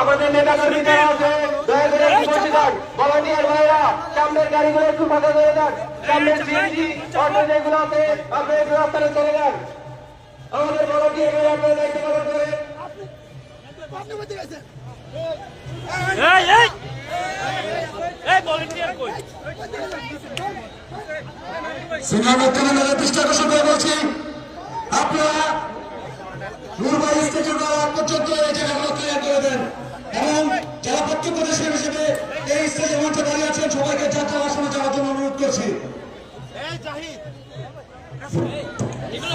আমাদের নেতা কর্মী যারা আছে? দয়া করে বসে যান। ভলান্টিয়ার ভাইরা সামনের গাড়িগুলো একটু ফাঁকা করে দেন। সামনের সিএনজি অটো যেগুলো আছে আপনি একটু আপনারা চলে যান আমাদের ভলান্টিয়ার ভাইরা আপনারা দায়িত্ব পালন করেন। আপনারা নুরবাই স্টেজের পর্যন্ত এই জায়গাগুলো ক্লিয়ার করে দেন এবং যারা প্রত্যক্ষ দেশের হিসেবে এই স্টেজের মধ্যে দাঁড়িয়ে আছেন সবাইকে যাত্রা আসনে যাওয়ার জন্য অনুরোধ করছি এগুলো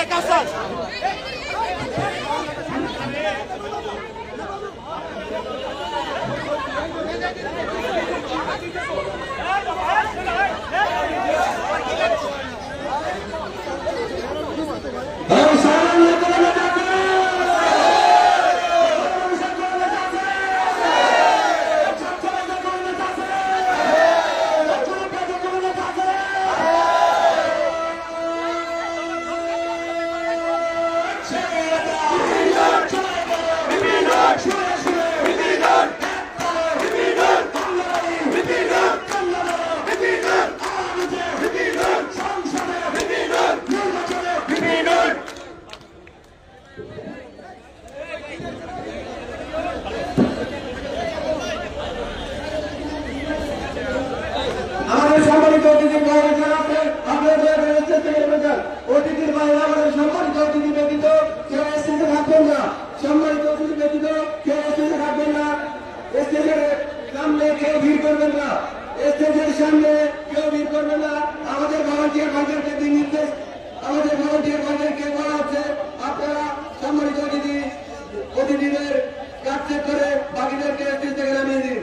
É, calçado! আমাদের করে স্টেজ আমাদের সম্মানিত অতিথি কেউ স্টেজে থাকবেন না। অতিথি ব্যতীত কেউ স্টেজে থাকবেন না। স্টেজের সামনে কেউ ভিড় করবেন না। স্টেজের সামনে অতিথিদের কাজ করে বাকিদেরকে একত্রিশ নামিয়ে দিন